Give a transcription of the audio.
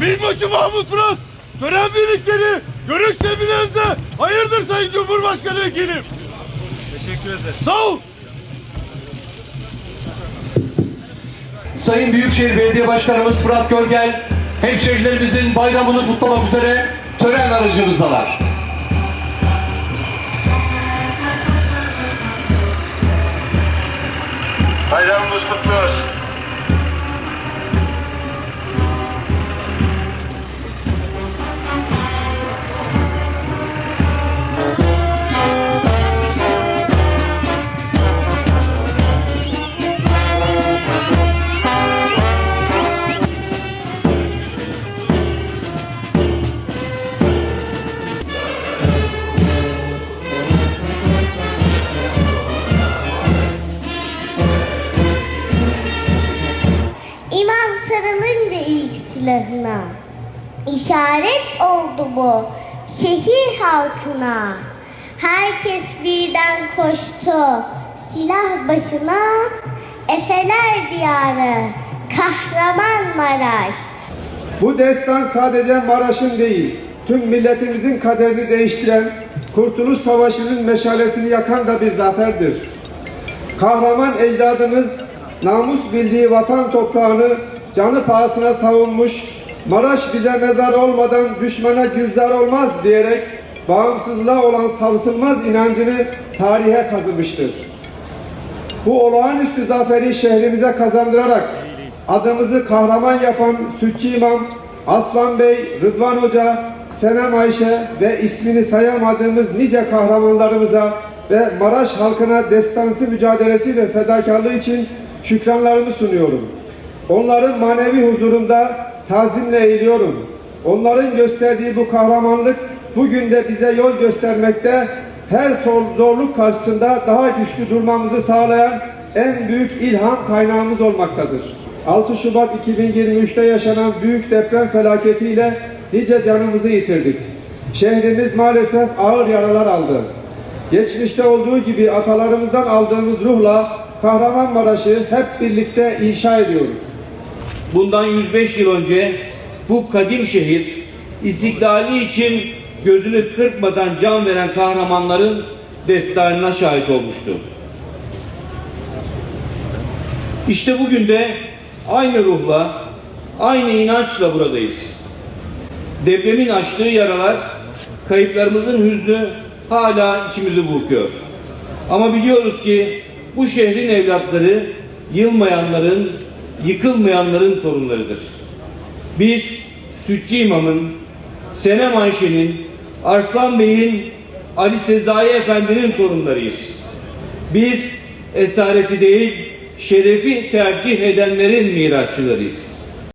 Binbaşı Mahmut Fırat, tören birlikleri, görüş tebliğlerinize hayırdır Sayın Cumhurbaşkanı Vekilim. Teşekkür ederim. Sağ ol. Sayın Büyükşehir Belediye Başkanımız Fırat Görgel, hemşehrilerimizin bayramını kutlamak üzere tören aracımızdalar. Bayramımız kutlu olsun. Silahına İşaret oldu bu şehir halkına. Herkes birden koştu. Silah başına Efeler diyarı Kahramanmaraş. Bu destan sadece Maraş'ın değil, tüm milletimizin kaderini değiştiren, Kurtuluş Savaşı'nın meşalesini yakan da bir zaferdir. Kahraman ecdadımız namus bildiği vatan toprağını canı pahasına savunmuş, Maraş bize mezar olmadan düşmana gülzar olmaz diyerek bağımsızlığa olan sarsılmaz inancını tarihe kazımıştır. Bu olağanüstü zaferi şehrimize kazandırarak adımızı kahraman yapan Sütçü İmam, Aslan Bey, Rıdvan Hoca, Senem Ayşe ve ismini sayamadığımız nice kahramanlarımıza ve Maraş halkına destansı mücadelesi ve fedakarlığı için şükranlarımı sunuyorum. Onların manevi huzurunda tazimle eğiliyorum. Onların gösterdiği bu kahramanlık bugün de bize yol göstermekte, her zor- zorluk karşısında daha güçlü durmamızı sağlayan en büyük ilham kaynağımız olmaktadır. 6 Şubat 2023'te yaşanan büyük deprem felaketiyle nice canımızı yitirdik. Şehrimiz maalesef ağır yaralar aldı. Geçmişte olduğu gibi atalarımızdan aldığımız ruhla Kahramanmaraş'ı hep birlikte inşa ediyoruz. Bundan 105 yıl önce bu kadim şehir istiklali için gözünü kırpmadan can veren kahramanların destanına şahit olmuştu. İşte bugün de aynı ruhla, aynı inançla buradayız. Depremin açtığı yaralar, kayıplarımızın hüznü hala içimizi burkuyor. Ama biliyoruz ki bu şehrin evlatları yılmayanların, yıkılmayanların torunlarıdır. Biz Sütçü İmam'ın, Senem Ayşe'nin, Arslan Bey'in, Ali Sezai Efendi'nin torunlarıyız. Biz esareti değil, şerefi tercih edenlerin mirasçılarıyız.